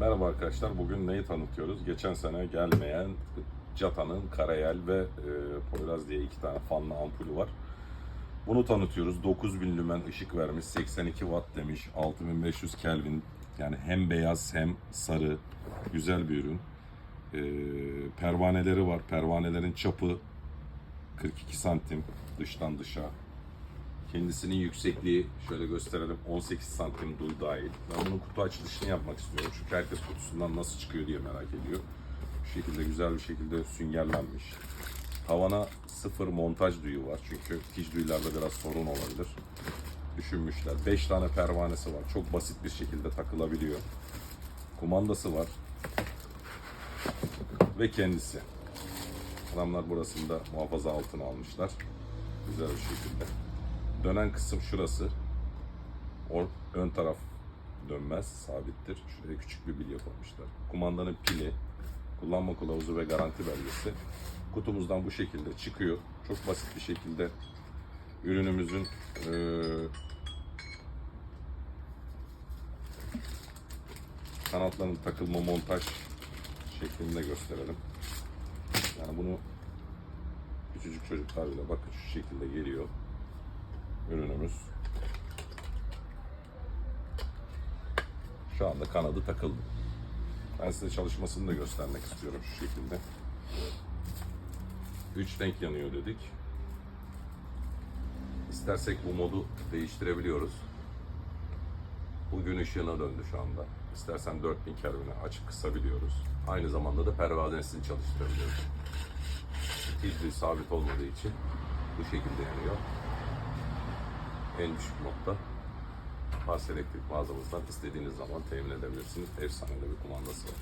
Merhaba arkadaşlar. Bugün neyi tanıtıyoruz? Geçen sene gelmeyen Cata'nın Karayel ve e, Poyraz diye iki tane fanlı ampulü var. Bunu tanıtıyoruz. 9000 lümen ışık vermiş. 82 watt demiş. 6500 Kelvin. Yani hem beyaz hem sarı. Güzel bir ürün. E, pervaneleri var. Pervanelerin çapı 42 santim dıştan dışa. Kendisinin yüksekliği şöyle gösterelim 18 santim duy dahil. Ben bunun kutu açılışını yapmak istiyorum çünkü herkes kutusundan nasıl çıkıyor diye merak ediyor. Bu şekilde güzel bir şekilde süngerlenmiş. Tavana sıfır montaj duyu var çünkü tiş duyularda biraz sorun olabilir. Düşünmüşler. 5 tane pervanesi var. Çok basit bir şekilde takılabiliyor. Kumandası var. Ve kendisi. Adamlar burasında muhafaza altına almışlar. Güzel bir şekilde. Dönen kısım şurası. O ön taraf dönmez, sabittir. Şuraya küçük bir bilye koymuşlar. Kumandanın pili, kullanma kılavuzu ve garanti belgesi kutumuzdan bu şekilde çıkıyor. Çok basit bir şekilde ürünümüzün eee kanatların takılma montaj şeklinde gösterelim. Yani bunu küçücük çocuklar bile bakın şu şekilde geliyor Şu anda kanadı takıldı. Ben size çalışmasını da göstermek istiyorum şu şekilde. 3 renk yanıyor dedik. İstersek bu modu değiştirebiliyoruz. Bu gün ışığına döndü şu anda. İstersen 4000 Kelvin'e açıp kısabiliyoruz. Aynı zamanda da pervanesini çalıştırabiliyoruz. Hiçbir sabit olmadığı için bu şekilde yanıyor. En düşük modda Pars elektrik mağazamızdan istediğiniz zaman temin edebilirsiniz. Efsane de bir kumandası var.